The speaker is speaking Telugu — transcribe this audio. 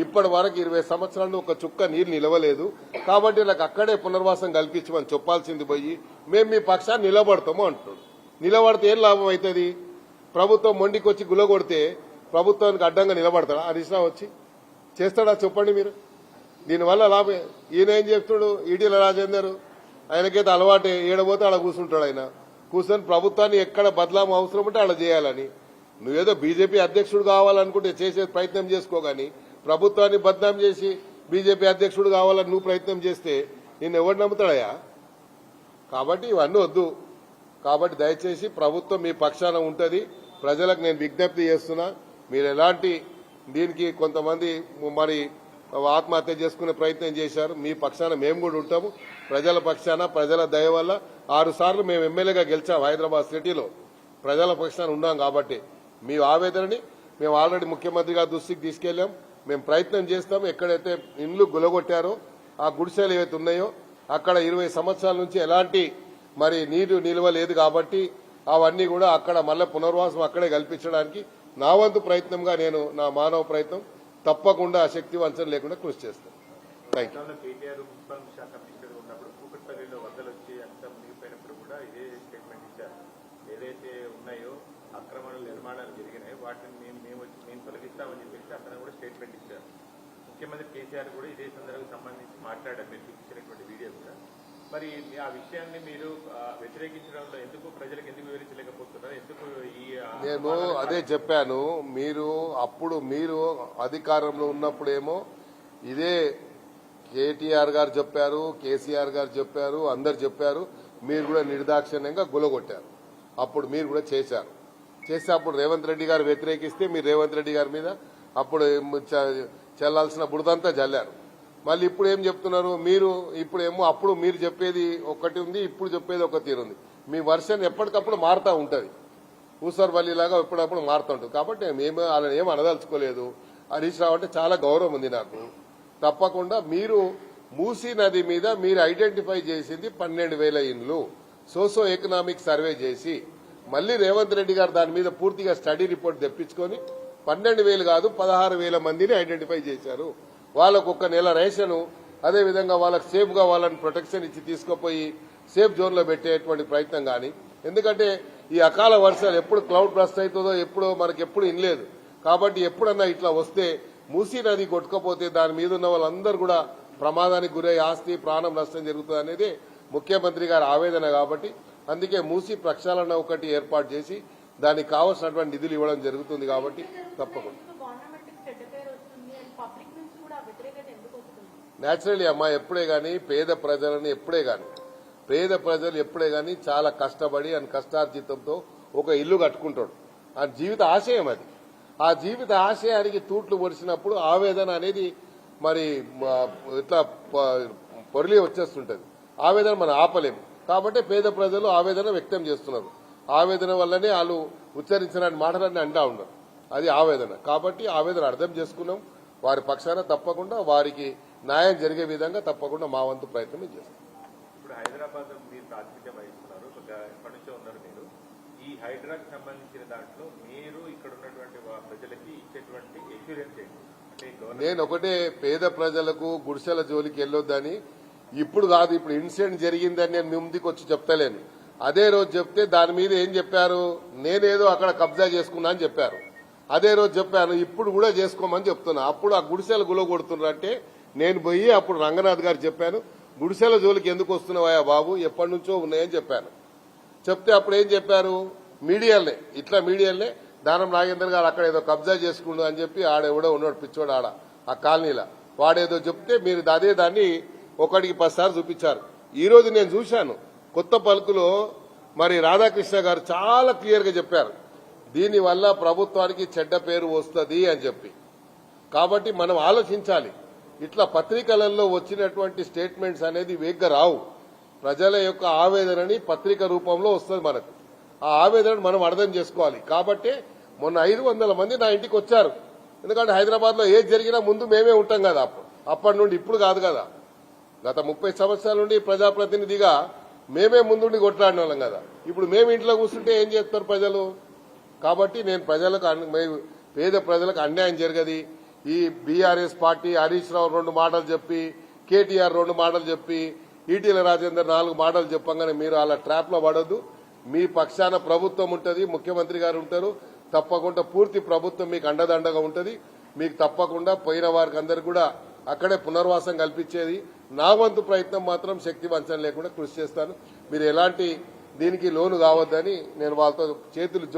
ఇప్పటి వరకు ఇరవై సంవత్సరాలు ఒక చుక్క నీరు నిలవలేదు. కాబట్టి నాకు అక్కడే పునర్వాసం కల్పించమని చెప్పాల్సింది పోయి మేము మీ పక్షాన్ని నిలబడతాము అంటున్నాడు. నిలబడితే ఏం లాభం అవుతుంది? ప్రభుత్వం మొండికొచ్చి గులగొడితే ప్రభుత్వానికి అడ్డంగా నిలబడతాడా? హరీష్ వచ్చి చేస్తాడా చెప్పండి మీరు? దీనివల్ల లాభం ఈయన ఏం చెప్తాడు ఈడీల రాజేందర్ ఆయనకైతే అలవాటే ఏడబోతే ఆడ కూర్చుంటాడు ఆయన. కూర్చొని ప్రభుత్వాన్ని ఎక్కడ బదలాం అవసరం ఉంటే అలా చేయాలని. నువ్వేదో బీజేపీ అధ్యక్షుడు కావాలనుకుంటే చేసే ప్రయత్నం చేసుకో గాని ప్రభుత్వాన్ని బద్నాం చేసి బీజేపీ అధ్యక్షుడు కావాలని నువ్వు ప్రయత్నం చేస్తే నిన్ను ఎవరు నమ్ముతాడయా కాబట్టి ఇవన్నీ వద్దు. కాబట్టి దయచేసి ప్రభుత్వం మీ పక్షాన ఉంటుంది. ప్రజలకు నేను విజ్ఞప్తి చేస్తున్నా. మీరు ఎలాంటి దీనికి కొంతమంది మరి ఆత్మహత్య చేసుకునే ప్రయత్నం చేశారు మీ పక్షాన మేము కూడా ఉంటాము. ప్రజల పక్షాన ప్రజల దయ వల్ల ఆరు సార్లు మేము ఎమ్మెల్యేగా గెలిచాం హైదరాబాద్ సిటీలో. ప్రజల పక్షాన ఉన్నాం కాబట్టి. మీ ఆవేదనని మేము ఆల్రెడీ ముఖ్యమంత్రి గారి దృష్టికి తీసుకెళ్ళాం మేము ప్రయత్నం చేస్తాం. ఎక్కడైతే ఇండ్లు గులగొట్టారో ఆ గుడిసెలు ఏవైతే ఉన్నాయో అక్కడ ఇరవై సంవత్సరాల నుంచి ఎలాంటి మరి నీరు నిల్వ లేదు కాబట్టి అవన్నీ కూడా అక్కడ మళ్ళీ పునర్వాసం అక్కడే కల్పించడానికి నా వంతు ప్రయత్నంగా నేను నా మానవ ప్రయత్నం తప్పకుండా శక్తి వంచన లేకుండా కృషి చేస్తాను. థ్యాంక్ యూ ఏదైతే ఉన్నాయో అక్రమాలు నిర్మాణాలు జరిగినాయో. వాటిని మేము మేము వచ్చి మేము తొలగిస్తామని చెప్పేసి అతను కూడా స్టేట్మెంట్ ఇచ్చారు. ముఖ్యమంత్రి కేసీఆర్ కూడా ఇదే సందర్భానికి సంబంధించి మాట్లాడారు. మీరు చూపించినటువంటి వీడియో కూడా. మరి ఆ విషయాన్ని మీరు వ్యతిరేకించడంలో ఎందుకు ప్రజలకు ఎందుకు వివరించలేకపోతున్నారు? ఎందుకు ఈ నేను అదే చెప్పాను. మీరు అప్పుడు మీరు అధికారంలో ఉన్నప్పుడేమో ఇదే కేటీఆర్ గారు చెప్పారు కేసీఆర్ గారు చెప్పారు అందరు చెప్పారు. మీరు కూడా నిర్దాక్షిణ్యంగా గులగొట్టారు. అప్పుడు మీరు కూడా చేశారు. చేస్తే అప్పుడు రేవంత్ రెడ్డి గారు వ్యతిరేకిస్తే మీరు రేవంత్ రెడ్డి గారి మీద అప్పుడు చ- చెల్లాల్సిన బుడదంతా జల్లారు. మళ్ళీ ఇప్పుడు ఏం చెప్తున్నారు? మీరు ఇప్పుడేమో అప్పుడు మీరు చెప్పేది ఒకటి ఉంది ఇప్పుడు చెప్పేది ఒక తీరుంది మీ వర్షన్ ఎప్పటికప్పుడు మారుతా ఉంటుంది. ఊసర్వల్లిలాగా ఎప్పుడప్పుడు మారుతుంటుంది కాబట్టి మేము వాళ్ళని ఏం అనదలుచుకోలేదు. హరీష్ రావు అంటే చాలా గౌరవం ఉంది నాకు. తప్పకుండా మీరు మూసీ నది మీద మీరు ఐడెంటిఫై చేసింది పన్నెండు వేల ఇండ్లు. సోసో ఎకనామిక్ సర్వే చేసి మళ్ళీ రేవంత్ రెడ్డి గారు దాని మీద పూర్తిగా స్టడీ రిపోర్ట్ తెప్పించుకొని పన్నెండు వేలు కాదు పదహారు వేల మందిని ఐడెంటిఫై చేశారు. వాళ్ళకు ఒక నెల రేషను అదే విధంగా వాళ్ళకి సేఫ్గా వాళ్ళని ప్రొటెక్షన్ ఇచ్చి తీసుకుపోయి సేఫ్ జోన్లో పెట్టేటువంటి ప్రయత్నం కానీ ఎందుకంటే ఈ అకాల వర్షాలు ఎప్పుడు క్లౌడ్ బ్రస్ట్ అవుతుందో ఎప్పుడో మనకి ఎప్పుడు ఇనలేదు కాబట్టి ఎప్పుడన్నా ఇట్లా వస్తే మూసీ నది కొట్టుకపోతే దాని మీద ఉన్న వాళ్ళందరూ కూడా ప్రమాదానికి గురై ఆస్తి ప్రాణం నష్టం జరుగుతుంది అనేది ముఖ్యమంత్రి గారి ఆవేదన కాబట్టి అందుకే మూసీ ప్రక్షాళన ఒకటి ఏర్పాటు చేసి దానికి కావాల్సినటువంటి నిధులు ఇవ్వడం జరుగుతుంది కాబట్టి తప్పకుండా. నేచురల్లీ అమ్మా ఎప్పుడే గాని పేద ప్రజలని ఎప్పుడే గాని పేద ప్రజలు ఎప్పుడే గాని చాలా కష్టపడి అని కష్టార్జితంతో ఒక ఇల్లు కట్టుకుంటాడు. ఆ జీవిత ఆశయం అది. ఆ జీవిత ఆశయానికి తూట్లు పొడిచినప్పుడు ఆవేదన అనేది మరి ఇట్లా పొరలి వచ్చేస్తుంటది. ఆవేదన మనం ఆపలేము. కాబట్టి పేద ప్రజలు ఆవేదన వ్యక్తం చేస్తున్నారు. ఆవేదన వల్లనే వాళ్ళు ఉచ్చరించిన మాటలన్నీ అంటా ఉన్నారు. అది ఆవేదన. కాబట్టి ఆవేదన అర్థం చేసుకున్నాం. వారి పక్షాన తప్పకుండా వారికి న్యాయం జరిగే విధంగా తప్పకుండా మా వంతు ప్రయత్నం చేస్తాం. ఇప్పుడు హైదరాబాద్ మీరు ప్రాతినిధ్యం వహిస్తున్నారు. ఒక ఎప్పటి నుంచో ఉన్నారు మీరు. ఈ హైడ్రాకి సంబంధించిన దాంట్లో మీరు ఇక్కడ ఉన్నటువంటి ప్రజలకి ఇచ్చేటువంటి ఏంటి? నేను ఒకటే పేద ప్రజలకు గుడిసెల జోలికి వెళ్ళొద్దని ఇప్పుడు కాదు ఇప్పుడు ఇన్సిడెంట్ జరిగిందని నేను ముందుకు వచ్చి చెప్తలేను. అదే రోజు చెప్తే దాని మీద ఏం చెప్పారు? నేనేదో అక్కడ కబ్జా చేసుకున్నా అని చెప్పారు. అదే రోజు చెప్పాను ఇప్పుడు కూడా చేసుకోమని చెప్తున్నా. అప్పుడు ఆ గుడిసెల గులో కొడుతున్నారంటే నేను పోయి అప్పుడు రంగనాథ్ గారు చెప్పాను గుడిసెల జోలికి ఎందుకు వస్తున్నావా బాబు? ఎప్పటి నుంచో ఉన్నాయని చెప్పాను. చెప్తే అప్పుడు ఏం చెప్పారు? మీడియాలే ఇట్లా మీడియాలే. దానం నాగేందర్ గారు అక్కడ ఏదో కబ్జా చేసుకుండు అని చెప్పి ఆడెవడో ఉన్నాడు పిచ్చోడు ఆడ ఆ కాలనీలో. వాడేదో చెప్తే మీరు అదే దాన్ని ఒకటికి పదిసార్లు చూపించారు. ఈ రోజు నేను చూశాను. కొత్త పలుకులో మరి రాధాకృష్ణ గారు చాలా క్లియర్గా చెప్పారు. దీనివల్ల ప్రభుత్వానికి చెడ్డ పేరు వస్తుంది అని చెప్పి. కాబట్టి మనం ఆలోచించాలి. ఇట్లా పత్రికలలో వచ్చినటువంటి స్టేట్మెంట్స్ అనేది వేగ్గా రావు. ప్రజల యొక్క ఆవేదనని పత్రిక రూపంలో వస్తుంది మనకు. ఆ ఆవేదనను మనం అర్థం చేసుకోవాలి. కాబట్టి మొన్న ఐదు వందల మంది నా ఇంటికి వచ్చారు. ఎందుకంటే హైదరాబాద్లో ఏది జరిగినా ముందు మేమే ఉంటాం కదా అప్పుడు. అప్పటి నుండి ఇప్పుడు కాదు కదా. గత ముప్పై సంవత్సరాల నుండి ప్రజాప్రతినిధిగా మేమే ముందుండి కొట్లాడిన వాళ్ళం కదా. ఇప్పుడు మేము ఇంట్లో కూర్చుంటే ఏం చేస్తారు ప్రజలు? కాబట్టి నేను ప్రజలకు అన్- మే- పేద ప్రజలకు అన్యాయం జరగది. ఈ బీఆర్ఎస్ పార్టీ హరీష్ రావు రెండు మాటలు చెప్పి కేటీఆర్ రెండు మాటలు చెప్పి ఈటీల రాజేందర్ నాలుగు మాటలు చెప్పంగానే మీరు అలా ట్రాప్లో పడొద్దు. మీ పక్షాన ప్రభుత్వం ఉంటుంది ముఖ్యమంత్రి గారు ఉంటారు. తప్పకుండా పూర్తి ప్రభుత్వం మీకు అండదండగా ఉంటుంది. మీకు తప్పకుండా పోయిన వారికి అందరు కూడా అక్కడే పునర్వాసం కల్పించేది. నా వంతు ప్రయత్నం మాత్రం శక్తి వంచన లేకుండా కృషి చేస్తాను. మీరు ఎలాంటి దీనికి లోను కావద్దని నేను వాళ్ళతో చేతులు